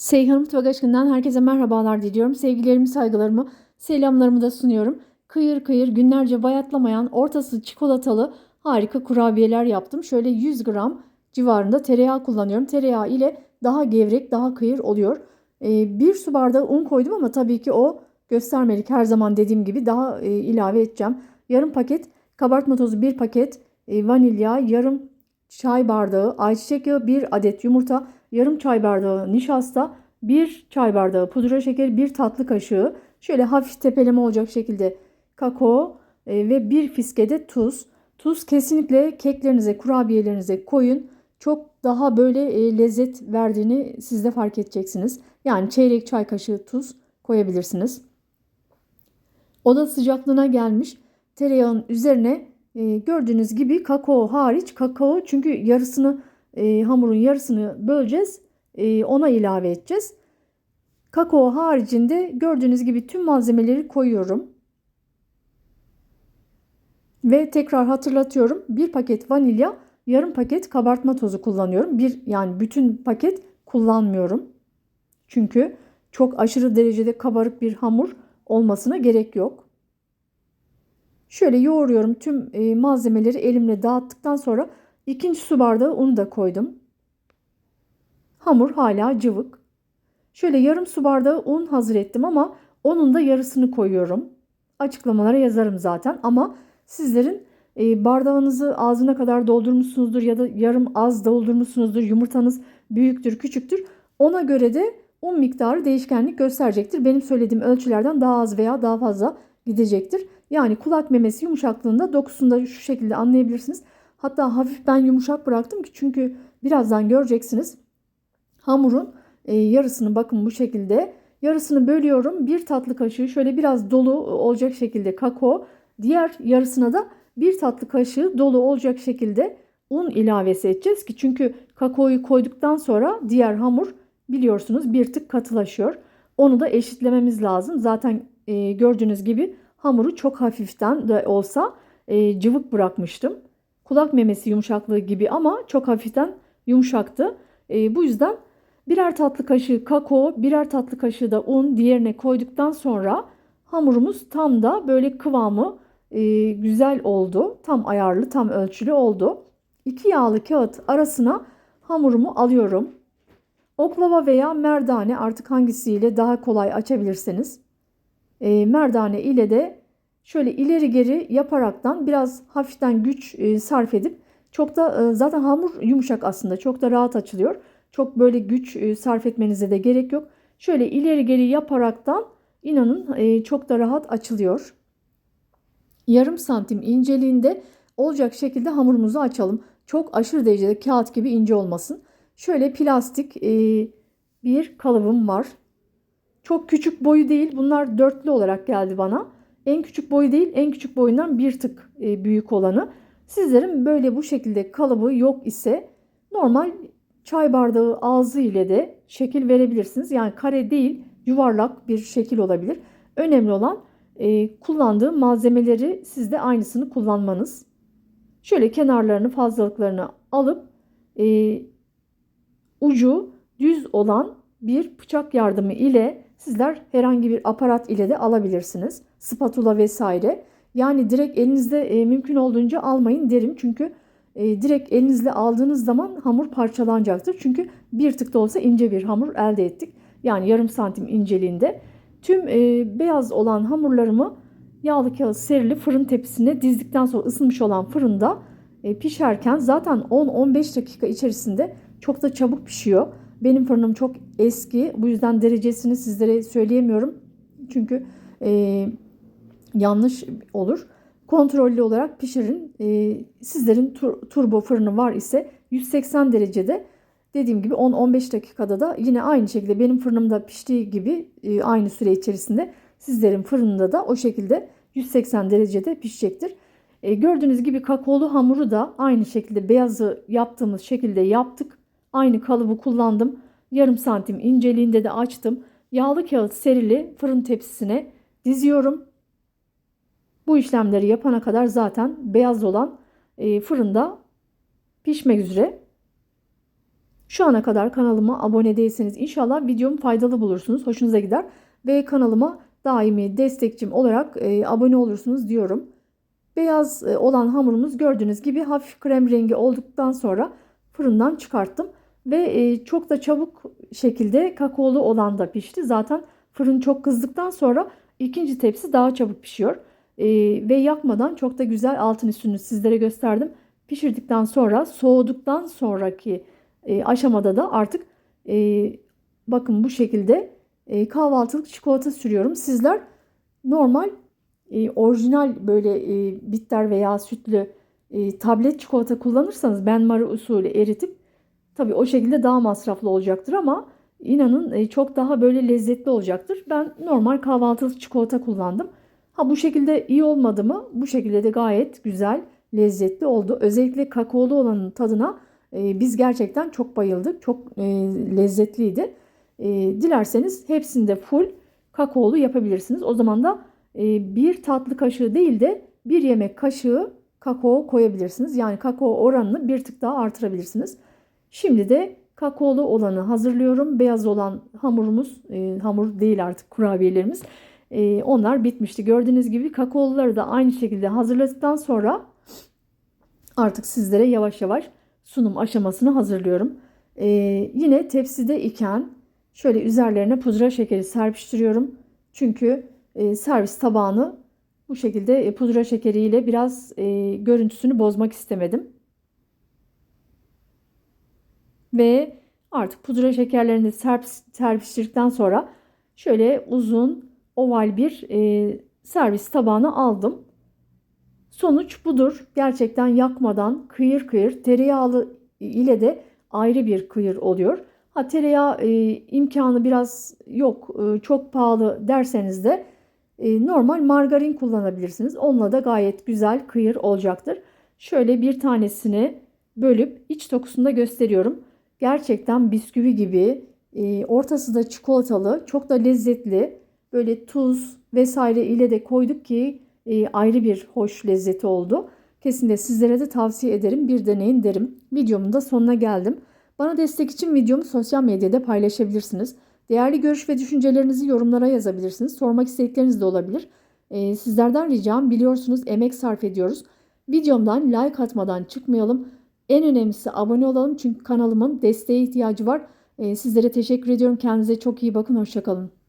Seyhan Mutfak Aşkı'ndan herkese merhabalar diliyorum. Sevgilerimi, saygılarımı, selamlarımı da sunuyorum. Kıyır kıyır günlerce bayatlamayan ortası çikolatalı harika kurabiyeler yaptım. Şöyle 100 gram civarında tereyağı kullanıyorum. Tereyağı ile daha gevrek, daha kıyır oluyor. Ee, bir su bardağı un koydum ama tabii ki o göstermelik her zaman dediğim gibi daha e, ilave edeceğim. Yarım paket kabartma tozu, bir paket e, vanilya, yarım çay bardağı ayçiçek yağı, bir adet yumurta, yarım çay bardağı nişasta, bir çay bardağı pudra şekeri, bir tatlı kaşığı şöyle hafif tepeleme olacak şekilde kakao e, ve bir fiske de tuz. Tuz kesinlikle keklerinize, kurabiyelerinize koyun. Çok daha böyle e, lezzet verdiğini siz de fark edeceksiniz. Yani çeyrek çay kaşığı tuz koyabilirsiniz. Oda sıcaklığına gelmiş tereyağın üzerine e, gördüğünüz gibi kakao hariç kakao çünkü yarısını e, hamurun yarısını böleceğiz. E, ona ilave edeceğiz. Kakao haricinde gördüğünüz gibi tüm malzemeleri koyuyorum. Ve tekrar hatırlatıyorum. Bir paket vanilya, yarım paket kabartma tozu kullanıyorum. Bir yani bütün paket kullanmıyorum. Çünkü çok aşırı derecede kabarık bir hamur olmasına gerek yok. Şöyle yoğuruyorum tüm e, malzemeleri elimle dağıttıktan sonra ikinci su bardağı un da koydum. Hamur hala cıvık. Şöyle yarım su bardağı un hazır ettim ama onun da yarısını koyuyorum. Açıklamalara yazarım zaten ama sizlerin e, bardağınızı ağzına kadar doldurmuşsunuzdur ya da yarım az doldurmuşsunuzdur. Yumurtanız büyüktür, küçüktür. Ona göre de un miktarı değişkenlik gösterecektir. Benim söylediğim ölçülerden daha az veya daha fazla gidecektir. Yani kulak memesi yumuşaklığında dokusunda şu şekilde anlayabilirsiniz. Hatta hafif ben yumuşak bıraktım ki çünkü birazdan göreceksiniz. Hamurun e, yarısını bakın bu şekilde yarısını bölüyorum. Bir tatlı kaşığı şöyle biraz dolu olacak şekilde kakao. Diğer yarısına da bir tatlı kaşığı dolu olacak şekilde un ilavesi edeceğiz ki çünkü kakaoyu koyduktan sonra diğer hamur biliyorsunuz bir tık katılaşıyor. Onu da eşitlememiz lazım. Zaten e, gördüğünüz gibi hamuru çok hafiften de olsa e, cıvık bırakmıştım. Kulak memesi yumuşaklığı gibi ama çok hafiften yumuşaktı. E, bu yüzden birer tatlı kaşığı kakao, birer tatlı kaşığı da un diğerine koyduktan sonra hamurumuz tam da böyle kıvamı e, güzel oldu. Tam ayarlı, tam ölçülü oldu. İki yağlı kağıt arasına hamurumu alıyorum. Oklava veya merdane artık hangisiyle daha kolay açabilirseniz. E, merdane ile de şöyle ileri geri yaparaktan biraz hafiften güç e, sarf edip çok da e, zaten hamur yumuşak aslında çok da rahat açılıyor. Çok böyle güç e, sarf etmenize de gerek yok. Şöyle ileri geri yaparaktan inanın çok da rahat açılıyor. Yarım santim inceliğinde olacak şekilde hamurumuzu açalım. Çok aşırı derecede kağıt gibi ince olmasın. Şöyle plastik bir kalıbım var. Çok küçük boyu değil. Bunlar dörtlü olarak geldi bana. En küçük boyu değil, en küçük boyundan bir tık e, büyük olanı. Sizlerin böyle bu şekilde kalıbı yok ise normal çay bardağı ağzı ile de şekil verebilirsiniz. Yani kare değil, yuvarlak bir şekil olabilir. Önemli olan e, kullandığım malzemeleri siz de aynısını kullanmanız. Şöyle kenarlarını, fazlalıklarını alıp e, ucu düz olan bir bıçak yardımı ile sizler herhangi bir aparat ile de alabilirsiniz. Spatula vesaire. Yani direkt elinizde e, mümkün olduğunca almayın derim. Çünkü e, direkt elinizle aldığınız zaman hamur parçalanacaktır. Çünkü bir tık da olsa ince bir hamur elde ettik. Yani yarım santim inceliğinde. Tüm e, beyaz olan hamurlarımı yağlı kağıt serili fırın tepsisine dizdikten sonra ısınmış olan fırında e, pişerken zaten 10-15 dakika içerisinde çok da çabuk pişiyor. Benim fırınım çok eski. Bu yüzden derecesini sizlere söyleyemiyorum. Çünkü e, yanlış olur. Kontrollü olarak pişirin. E, sizlerin tur, turbo fırını var ise 180 derecede dediğim gibi 10-15 dakikada da yine aynı şekilde benim fırınımda piştiği gibi e, aynı süre içerisinde sizlerin fırında da o şekilde 180 derecede pişecektir. E, gördüğünüz gibi kakaolu hamuru da aynı şekilde beyazı yaptığımız şekilde yaptık. Aynı kalıbı kullandım. Yarım santim inceliğinde de açtım. Yağlı kağıt serili fırın tepsisine diziyorum. Bu işlemleri yapana kadar zaten beyaz olan e, fırında pişmek üzere. Şu ana kadar kanalıma abone değilseniz inşallah videomu faydalı bulursunuz. Hoşunuza gider. Ve kanalıma daimi destekçim olarak e, abone olursunuz diyorum. Beyaz e, olan hamurumuz gördüğünüz gibi hafif krem rengi olduktan sonra fırından çıkarttım. Ve e, çok da çabuk şekilde kakaolu olan da pişti. Zaten fırın çok kızdıktan sonra ikinci tepsi daha çabuk pişiyor. E, ve yakmadan çok da güzel altın üstünü sizlere gösterdim. Pişirdikten sonra soğuduktan sonraki e, aşamada da artık bakın bu şekilde e, kahvaltılık çikolata sürüyorum. Sizler normal orijinal böyle bitter veya sütlü tablet çikolata kullanırsanız benmari usulü eritip tabii o şekilde daha masraflı olacaktır ama inanın e, çok daha böyle lezzetli olacaktır. Ben normal kahvaltılık çikolata kullandım. Ha bu şekilde iyi olmadı mı? Bu şekilde de gayet güzel, lezzetli oldu. Özellikle kakaolu olanın tadına e, biz gerçekten çok bayıldık. Çok e, lezzetliydi. E, dilerseniz hepsinde full kakaolu yapabilirsiniz. O zaman da e, bir tatlı kaşığı değil de bir yemek kaşığı kakao koyabilirsiniz. Yani kakao oranını bir tık daha artırabilirsiniz. Şimdi de kakaolu olanı hazırlıyorum. Beyaz olan hamurumuz, e, hamur değil artık kurabiyelerimiz. E, onlar bitmişti. Gördüğünüz gibi kakaoluları da aynı şekilde hazırladıktan sonra artık sizlere yavaş yavaş sunum aşamasını hazırlıyorum. E, yine tepside iken şöyle üzerlerine pudra şekeri serpiştiriyorum. Çünkü e, servis tabağını bu şekilde e, pudra şekeriyle biraz e, görüntüsünü bozmak istemedim. Ve artık pudra şekerlerini de serp, serpiştirdikten sonra şöyle uzun oval bir e, servis tabağına aldım. Sonuç budur. Gerçekten yakmadan kıyır kıyır tereyağlı ile de ayrı bir kıyır oluyor. Ha tereyağı e, imkanı biraz yok, e, çok pahalı derseniz de e, normal margarin kullanabilirsiniz. Onunla da gayet güzel kıyır olacaktır. Şöyle bir tanesini bölüp iç dokusunu da gösteriyorum. Gerçekten bisküvi gibi e, ortası da çikolatalı çok da lezzetli. Böyle tuz vesaire ile de koyduk ki e, ayrı bir hoş lezzeti oldu. Kesinlikle sizlere de tavsiye ederim. Bir deneyin derim. Videomun da sonuna geldim. Bana destek için videomu sosyal medyada paylaşabilirsiniz. Değerli görüş ve düşüncelerinizi yorumlara yazabilirsiniz. Sormak istedikleriniz de olabilir. Ee, sizlerden ricam biliyorsunuz emek sarf ediyoruz. Videomdan like atmadan çıkmayalım. En önemlisi abone olalım çünkü kanalımın desteğe ihtiyacı var. Ee, sizlere teşekkür ediyorum. Kendinize çok iyi bakın. Hoşçakalın.